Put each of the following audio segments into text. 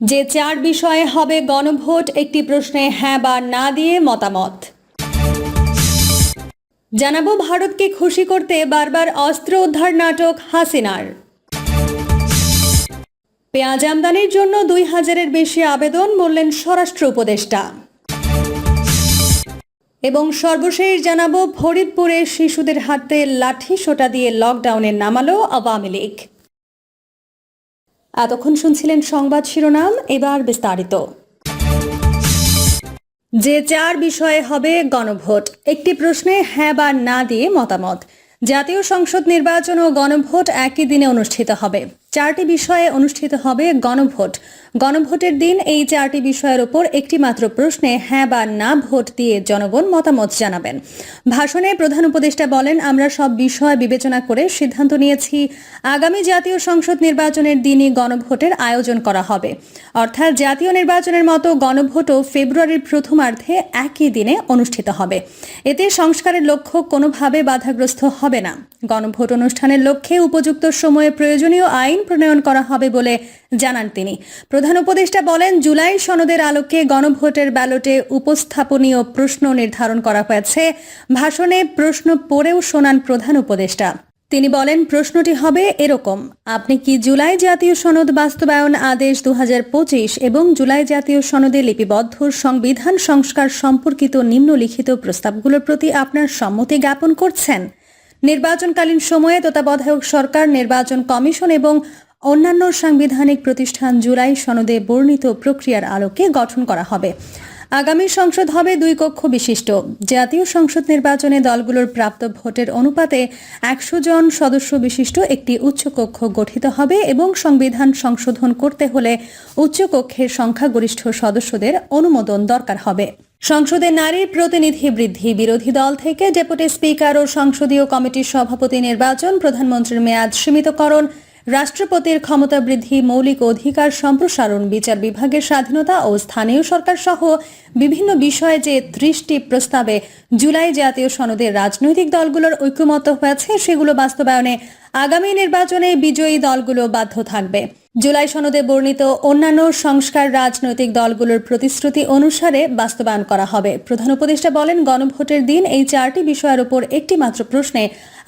যে চার বিষয়ে হবে গণভোট, একটি প্রশ্নে হ্যাঁ বা না দিয়ে মতামত। জানাব ভারতকে খুশি করতে বারবার অস্ত্র উদ্ধার নাটক হাসিনার। পেঁয়াজ আমদানির জন্য দুই হাজারের বেশি আবেদন বললেন স্বরাষ্ট্র উপদেষ্টা। এবং সর্বশেষ জানাব ফরিদপুরে শিশুদের হাতে লাঠি সোটা দিয়ে লকডাউনে নামালো আওয়ামী লীগ। এতক্ষণ শুনছিলেন সংবাদ শিরোনাম, এবার বিস্তারিত। যে চার বিষয়ে হবে গণভোট, একটি প্রশ্নে হ্যাঁ বা না দিয়ে মতামত। জাতীয় সংসদ নির্বাচন ও গণভোট একই দিনে অনুষ্ঠিত হবে। চারটি বিষয়ে অনুষ্ঠিত হবে গণভোট। গণভোটের দিন এই চারটি বিষয়ের উপর একটি মাত্র প্রশ্নে হ্যাঁ বা না ভোট দিয়ে জনগণ মতামত জানাবেন। ভাষণে প্রধান উপদেষ্টা বলেন, আমরা সব বিষয় বিবেচনা করে সিদ্ধান্ত নিয়েছি, আগামী জাতীয় সংসদ নির্বাচনের দিনই গণভোটের আয়োজন করা হবে। অর্থাৎ জাতীয় নির্বাচনের মতো গণভোটও ফেব্রুয়ারির প্রথমার্ধে একই দিনে অনুষ্ঠিত হবে। এতে সংস্কারের লক্ষ্য কোনোভাবে বাধাগ্রস্ত হবে না। গণভোট অনুষ্ঠানের লক্ষ্যে উপযুক্ত সময়ে প্রয়োজনীয় আইন প্রণয়ন করা হবে বলে জানান তিনি। উপদেষ্টা বলেন, জুলাই সনদের আলোকে গণভোটের ব্যালটে উপস্থাপনীয় প্রশ্ন নির্ধারণ করা হয়েছে। ভাষণে প্রশ্ন পড়েও শোনান প্রধান উপদেষ্টা। তিনি বলেন, প্রশ্নটি হবে এরকম, আপনি কি জুলাই জাতীয় সনদ বাস্তবায়ন আদেশ দু হাজার পঁচিশ এবং জুলাই জাতীয় সনদে লিপিবদ্ধ সংবিধান সংস্কার সম্পর্কিত নিম্নলিখিত প্রস্তাবগুলোর প্রতি আপনার সম্মতি জ্ঞাপন করছেন? নির্বাচনকালীন সময়ে তত্ত্বাবধায়ক সরকার, নির্বাচন কমিশন এবং অন্যান্য সাংবিধানিক প্রতিষ্ঠান জুলাই সনদে বর্ণিত প্রক্রিয়ার আলোকে গঠন করা হবে। আগামী সংসদ হবে দুই কক্ষ বিশিষ্ট। জাতীয় সংসদ নির্বাচনে দলগুলোর প্রাপ্ত ভোটের অনুপাতে একশো জন সদস্য বিশিষ্ট একটি উচ্চকক্ষ গঠিত হবে এবং সংবিধান সংশোধন করতে হলে উচ্চকক্ষের সংখ্যাগরিষ্ঠ সদস্যদের অনুমোদন দরকার হবে। সংসদে নারীর প্রতিনিধি বৃদ্ধি বিরোধী দল থেকে ডেপুটি স্পিকার ও সংসদীয় কমিটির সভাপতি নির্বাচন, প্রধানমন্ত্রীর মেয়াদ সীমিতকরণ রাষ্ট্রপতির ক্ষমতা বৃদ্ধি, মৌলিক অধিকার সম্প্রসারণ, বিচার বিভাগের স্বাধীনতা ও স্থানীয় সরকার সহ বিভিন্ন বিষয়ে যে ত্রিশটি প্রস্তাবে জুলাই জাতীয় সনদের রাজনৈতিক দলগুলোর ঐক্যমত হয়েছে, সেগুলো বাস্তবায়নে আগামী নির্বাচনে বিজয়ী দলগুলো বাধ্য থাকবে। জুলাই সনদে বর্ণিত অন্যান্য সংস্কার রাজনৈতিক দলগুলোর প্রতিশ্রুতি অনুসারে বাস্তবায়ন করা হবে। প্রধান উপদেষ্টা বলেন, গণভোটের দিন এই চারটি বিষয়ের উপর একটি মাত্র প্রশ্নে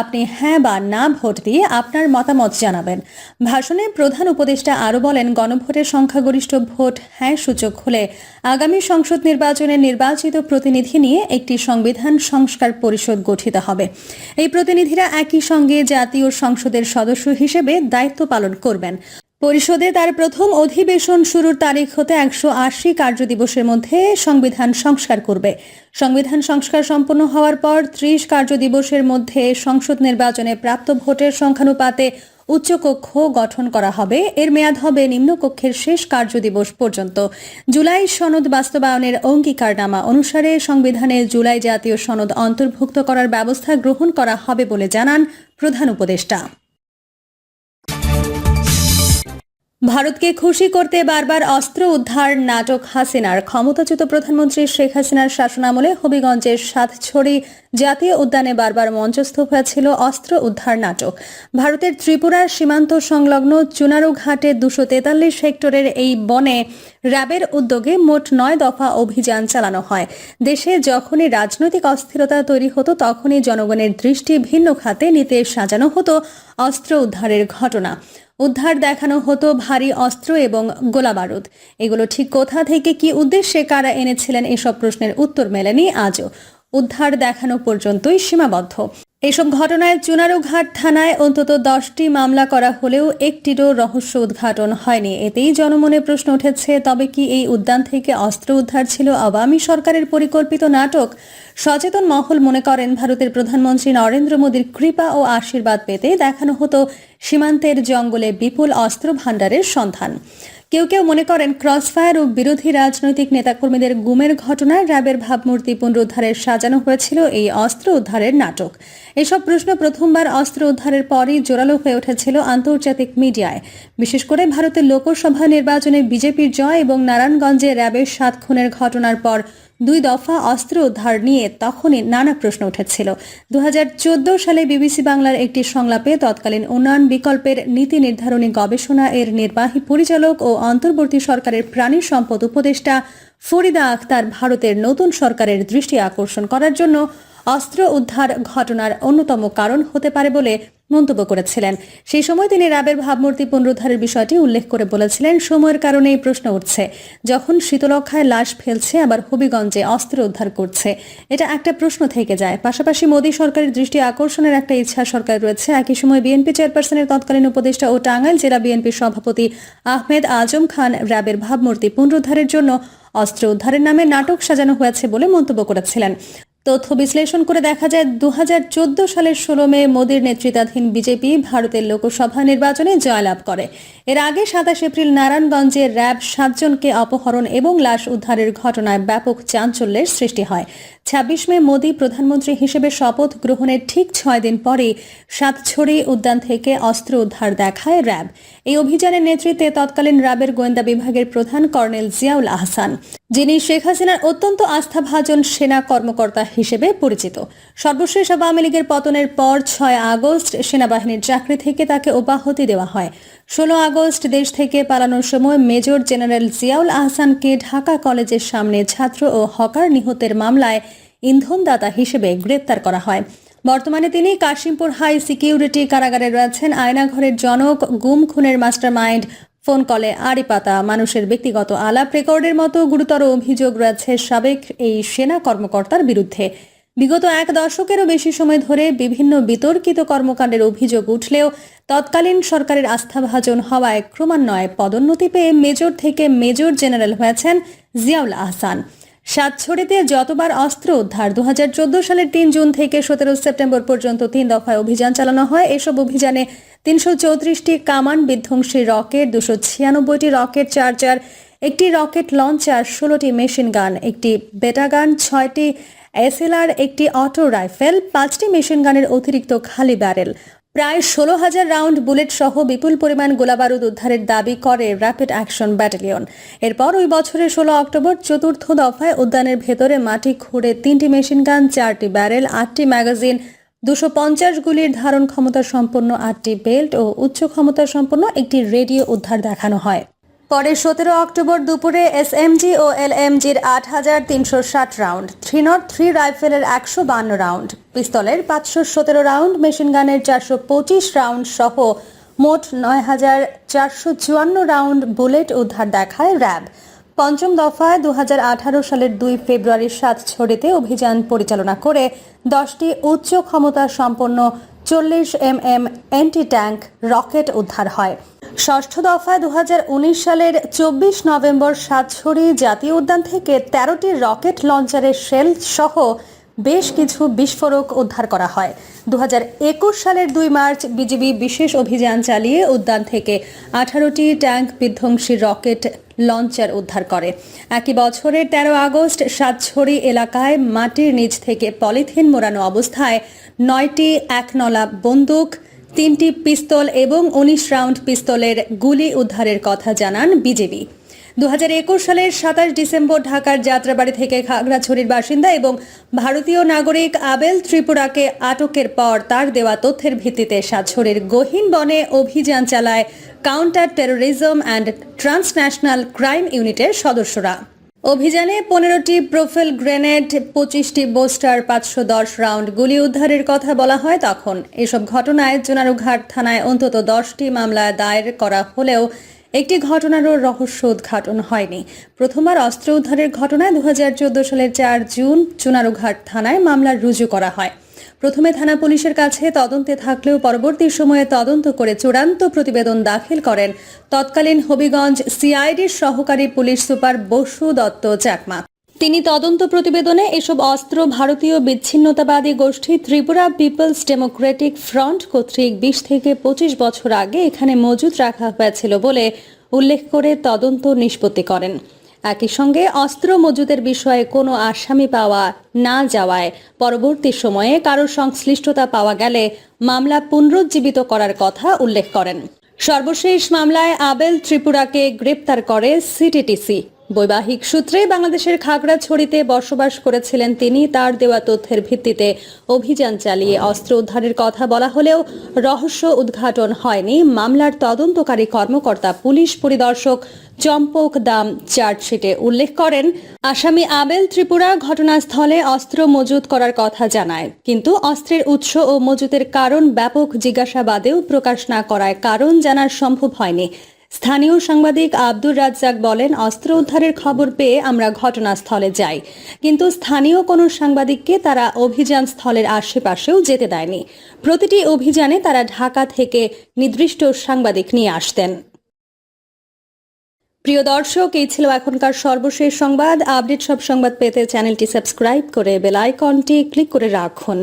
আপনি হ্যাঁ বা না ভোট দিয়ে আপনার মতামত জানাবেন। ভাষণে প্রধান উপদেষ্টা আরও বলেন, গণভোটের সংখ্যাগরিষ্ঠ ভোট হ্যাঁ সূচক হলে আগামী সংসদ নির্বাচনে নির্বাচিত প্রতিনিধি নিয়ে একটি সংবিধান সংস্কার পরিষদ গঠিত হবে। এই প্রতিনিধিরা একই সঙ্গে জাতীয় সংসদের সদস্য হিসেবে দায়িত্ব পালন করবেন। পরিষদে তার প্রথম অধিবেশন শুরুর তারিখ হতে একশো আশি কার্যদিবসের মধ্যে সংবিধান সংস্কার করবে। সংবিধান সংস্কার সম্পন্ন হওয়ার পর ত্রিশ কার্যদিবসের মধ্যে সংসদ নির্বাচনে প্রাপ্ত ভোটের সংখ্যানুপাতে উচ্চকক্ষ গঠন করা হবে। এর মেয়াদ হবে নিম্নকক্ষের শেষ কার্যদিবস পর্যন্ত। জুলাই সনদ বাস্তবায়নের অঙ্গীকারনামা অনুসারে সংবিধানে জুলাই জাতীয় সনদ অন্তর্ভুক্ত করার ব্যবস্থা গ্রহণ করা হবে বলে জানান প্রধান উপদেষ্টা। ভারতকে খুশি করতে বারবার অস্ত্র উদ্ধার নাটক হাসিনার। ক্ষমতাচ্যুত প্রধানমন্ত্রী শেখ হাসিনার শাসনামলে হবিগঞ্জের সাতছড়ি জাতীয় উদ্যানে বারবার মঞ্চস্থ হয়েছিল অস্ত্র উদ্ধার নাটক। ভারতের ত্রিপুরার সীমান্ত সংলগ্ন চুনারু ঘাটে দুশো তেতাল্লিশ হেক্টরের এই বনে র্যাবের উদ্যোগে মোট নয় দফা অভিযান চালানো হয়। দেশে যখনই রাজনৈতিক অস্থিরতা তৈরি হতো, তখনই জনগণের দৃষ্টি ভিন্ন খাতে নিতে সাজানো হতো অস্ত্র উদ্ধারের ঘটনা। উদ্ধার দেখানো হতো ভারী অস্ত্র এবং গোলাবারুদ। এগুলো ঠিক কোথা থেকে কি উদ্দেশ্যে কারা এনেছিলেন এসব প্রশ্নের উত্তর মেলেনি। আজও উদ্ধার দেখানো পর্যন্তই সীমাবদ্ধ। এসব ঘটনায় চুনারুঘাট থানায় অন্তত দশটি মামলা করা হলেও একটিরও রহস্য উদ্ঘাটন হয়নি। এতেই জনমনে প্রশ্ন উঠেছে, তবে কি এই উদ্যান থেকে অস্ত্র উদ্ধার ছিল আওয়ামী সরকারের পরিকল্পিত নাটক? সচেতন মহল মনে করেন, ভারতের প্রধানমন্ত্রী নরেন্দ্র মোদীর কৃপা ও আশীর্বাদ পেতে দেখানো হতো সীমান্তের জঙ্গলে বিপুল অস্ত্র ভাণ্ডারের সন্ধান। কেউ কেউ মনে করেন ক্রসফায়ার ও বিরোধী রাজনৈতিক নেতাকর্মীদের গুমের ঘটনায় র্যাবের ভাবমূর্তি পুনরুদ্ধারের সাজানো হয়েছিল এই অস্ত্র উদ্ধারের নাটক। এসব প্রশ্ন প্রথমবার অস্ত্র উদ্ধারের পরই জোরালো হয়ে উঠেছিল আন্তর্জাতিক মিডিয়ায়। বিশেষ করে ভারতের লোকসভা নির্বাচনে বিজেপির জয় এবং নারায়ণগঞ্জে র্যাবের সাত খুনের ঘটনার পর দুই দফা অস্ত্র উদ্ধার নিয়ে তখনই নানা প্রশ্ন উঠেছিল। দু হাজার চোদ্দ সালে বিবিসি বাংলার একটি সংলাপে তৎকালীন উন্নয়ন বিকল্পের নীতি নির্ধারণী গবেষণা এর নির্বাহী পরিচালক ও অন্তর্বর্তী সরকারের প্রাণী সম্পদ উপদেষ্টা ফরিদা আক্তার ভারতের নতুন সরকারের দৃষ্টি আকর্ষণ করার জন্য অস্ত্র উদ্ধার ঘটনার অন্যতম কারণ হতে পারে বলে মন্তব্য করেছিলেন। সেই সময় তিনি র্যাবের ভাবমূর্তি পুনরুদ্ধারের বিষয়টি উল্লেখ করে বলেছিলেন, সময়ের কারণে এই প্রশ্ন উঠছে, যখন শীতলক্ষায় লাশ ফেলছে, আবার হবিগঞ্জে অস্ত্র উদ্ধার করছে। এটা একটা প্রশ্ন থেকে যায়। পাশাপাশি মোদী সরকারের দৃষ্টি আকর্ষণের একটা ইচ্ছা সরকার রয়েছে। একই সময় বিএনপি চেয়ারপারসনের তৎকালীন উপদেষ্টা ও টাঙ্গাইল জেলা বিএনপি সভাপতি আহমেদ আজম খান র্যাবের ভাবমূর্তি পুনরুদ্ধারের জন্য অস্ত্র উদ্ধারের নামে নাটক সাজানো হয়েছে বলে মন্তব্য করেছিলেন। তথ্য বিশ্লেষণ করে দেখা যায় দু হাজার চোদ্দ সালের ষোলো মে মোদীর নেতৃত্বাধীন বিজেপি ভারতের লোকসভা নির্বাচনে জয়লাভ করে। এর আগে সাতাশ এপ্রিল নারায়ণগঞ্জে র্যাব সাতজনকে অপহরণ এবং লাশ উদ্ধারের ঘটনায় ব্যাপক চাঞ্চল্যের সৃষ্টি হয়। ছাব্বিশ মে মোদী প্রধানমন্ত্রী হিসেবে শপথ গ্রহণের ঠিক ছয় দিন পরে সাতছড়ি উদ্যান থেকে অস্ত্র উদ্ধার দেখায় র্যাব। এই অভিযানের নেতৃত্বে তৎকালীন র্যাবের গোয়েন্দা বিভাগের প্রধান কর্নেল জিয়াউল আহসান, যিনি শেখ হাসিনার অত্যন্ত আস্থাভাজন সেনা কর্মকর্তা হিসেবে পরিচিত। সর্বশেষ আওয়ামী লীগের পতনের পর ছয় আগস্ট সেনাবাহিনীর চাকরি থেকে তাকে অব্যাহতি দেওয়া হয়। ষোলো আগস্ট দেশ থেকে পালানোর সময় মেজর জেনারেল জিয়াউল আহসানকে ঢাকা কলেজের সামনে ছাত্র ও হকার নিহতের মামলায় ইন্ধনদাতা হিসেবে গ্রেপ্তার করা হয়। বর্তমানে তিনি কাশিমপুর হাই সিকিউরিটি কারাগারে রয়েছেন। আয়নাঘরের জনক, গুম খুনের মাস্টারমাইন্ড, ফোন কলে আড়ি পাতা, মানুষের ব্যক্তিগত আলাপ রেকর্ডের মতো গুরুতর অভিযোগ রয়েছে সাবেক এই সেনা কর্মকর্তার বিরুদ্ধে। বিগত এক দশকেরও বেশি সময় ধরে বিভিন্ন বিতর্কিত কর্মকাণ্ডের অভিযোগ উঠলেও তৎকালীন সরকারের আস্থাভাজন হওয়ায় ক্রমান্বয়ে পদোন্নতি পেয়ে মেজর থেকে মেজর জেনারেল হয়েছেন জিয়াউল আহসান। সাতছড়িতে যতবার অস্ত্র উদ্ধার, দুহাজার চোদ্দ সালের তিন জুন থেকে সতেরো সেপ্টেম্বর পর্যন্ত তিন দফায় অভিযান চালানো হয়। এসব অভিযানে তিনশো চৌত্রিশটি কামান বিধ্বংসী রকেট, দুশো ছিয়ানব্বইটি রকেট চার্জার, একটি রকেট লঞ্চার, ষোলোটি মেশিন গান, একটি বেটাগান ছয়টি এসএলআর, একটি অটো রাইফেল, পাঁচটি মেশিন গানের অতিরিক্ত খালি ব্যারেল। প্রায় ষোলো হাজার রাউন্ড বুলেট সহ বিপুল পরিমাণ গোলাবারুদ উদ্ধারের দাবি করে র্যাপিড অ্যাকশন ব্যাটালিয়ন। এরপর ওই বছরের ষোলো অক্টোবর চতুর্থ দফায় উদ্যানের ভেতরে মাটি খুঁড়ে তিনটি মেশিন গান, চারটি ব্যারেল, আটটি ম্যাগাজিন, দুশো পঞ্চাশ গুলির ধারণ ক্ষমতা সম্পন্ন আটটি বেল্ট ও উচ্চ ক্ষমতা সম্পন্ন একটি রেডিও উদ্ধার দেখানো হয়। পরে সতেরো অক্টোবর দুপুরে এসএমজি ও এলএমজির আট হাজার তিনশো ষাট রাউন্ড থ্রি নট থ্রি রাইফেলের একশো বান্ন রাউন্ড, পিস্তলের পাঁচশো সতেরো রাউন্ড, মেশিন গানের চারশো পঁচিশ রাউন্ড সহ মোট নয় হাজার চারশো চুয়ান্ন রাউন্ড বুলেট উদ্ধার দেখায় র্যাব। পঞ্চম দফায় দু আঠারো সালের দুই ফেব্রুয়ারির সাত ছড়িতে অভিযান পরিচালনা করে দশটি উচ্চ ক্ষমতা সম্পন্ন চল্লিশ M M anti tank rocket উদ্ধার হয়। ষষ্ঠ দফায় দু হাজার উনিশ সালের চব্বিশ নভেম্বর সাতছড়ি জাতীয় উদ্যান থেকে তেরোটি রকেট লঞ্চারের শেল সহ বেশ কিছু বিস্ফোরক উদ্ধার করা হয়। দু হাজার একুশ সালের দুই মার্চ বিজিবি বিশেষ অভিযান চালিয়ে উদ্যান থেকে আঠারোটি ট্যাঙ্ক বিধ্বংসী রকেট লঞ্চার উদ্ধার করে। একই বছরের তেরো আগস্ট সাতছড়ি এলাকায় মাটির নিচ থেকে পলিথিন মোড়ানো অবস্থায় নয়টি একনলা বন্দুক, তিনটি পিস্তল এবং উনিশ রাউন্ড পিস্তলের গুলি উদ্ধারের কথা জানান বিজেপি দু হাজার একুশ সালের সাতাশ ডিসেম্বর ঢাকার যাত্রাবাড়ি থেকে খাগড়াছড়ির বাসিন্দা এবং ভারতীয় নাগরিক আবেল ত্রিপুরাকে আটকের পর তার দেওয়া তথ্যের ভিত্তিতে সাতছড়ির গহীন বনে অভিযান চালায় counter terrorism and transnational crime ইউনিটের সদস্যরা। অভিযানে পনেরোটি প্রোফেল গ্রেনেড, পঁচিশটি বোস্টার, পাঁচশো দশ রাউন্ড গুলি উদ্ধারের কথা বলা হয় তখন। এসব ঘটনায় জোনারুঘাট থানায় অন্তত দশটি মামলা দায়ের করা হলেও একটি ঘটনারও রহস্য উদ্ঘাটন হয়নি। প্রথমবার অস্ত্র উদ্ধারের ঘটনায় দু হাজার চোদ্দ সালের চার জুন চুনারুঘাট থানায় মামলা রুজু করা হয়। প্রথমে থানা পুলিশের কাছে তদন্তে থাকলেও পরবর্তী সময়ে তদন্ত করে চূড়ান্ত প্রতিবেদন দাখিল করেন তৎকালীন হবিগঞ্জ সিআইডির সহকারী পুলিশ সুপার বসু দত্ত চাকমা। তিনি তদন্ত প্রতিবেদনে এসব অস্ত্র, ভারতীয় বিচ্ছিন্নতাবাদী গোষ্ঠী, ত্রিপুরা পিপলস ডেমোক্রেটিক ফ্রন্ট কর্তৃক বিশ থেকে পঁচিশ বছর আগে এখানে মজুদ রাখা হয়েছিল বলে উল্লেখ করে তদন্ত নিষ্পত্তি করেন। একই সঙ্গে অস্ত্র মজুদের বিষয়ে কোনো আসামি পাওয়া না যাওয়ায় পরবর্তী সময়ে কারও সংশ্লিষ্টতা পাওয়া গেলে মামলা পুনরুজ্জীবিত করার কথা উল্লেখ করেন। সর্বশেষ মামলায় আবেল ত্রিপুরাকে গ্রেপ্তার করে সিটিটিসি। বৈবাহিক সূত্রে বাংলাদেশের খাগড়াছড়িতে বসবাস করেছিলেন তিনি। তার দেওয়া তথ্যের ভিত্তিতে অভিযান চালিয়ে অস্ত্র উদ্ধারের কথা বলা হলেও রহস্য উদ্ঘাটন হয়নি। মামলার তদন্তকারী কর্মকর্তা, পুলিশ পরিদর্শক চম্পক দাম চার্জশিটে উল্লেখ করেন, আসামি আবেল ত্রিপুরা ঘটনাস্থলে অস্ত্র মজুত করার কথা জানায়। কিন্তু অস্ত্রের উৎস ও মজুতের কারণ ব্যাপক জিজ্ঞাসাবাদেও প্রকাশ না করায় কারণ জানার সম্ভব হয়নি। স্থানীয় সাংবাদিক আব্দুর রাজ্জাক বলেন, অস্ত্র উদ্ধারের খবর পেয়ে আমরা ঘটনাস্থলে যাই। কিন্তু স্থানীয় কোনো সাংবাদিককে তারা অভিযান স্থলের আশেপাশেও যেতে দেয়নি। প্রতিটি অভিযানে তারা ঢাকা থেকে নির্দিষ্ট সাংবাদিক নিয়ে আসতেন। প্রিয় দর্শক, এই ছিল এখনকার সর্বশেষ সংবাদ। আপডেট সব সংবাদ পেতে চ্যানেলটি সাবস্ক্রাইব করে বেল আইকনটি ক্লিক করে রাখুন।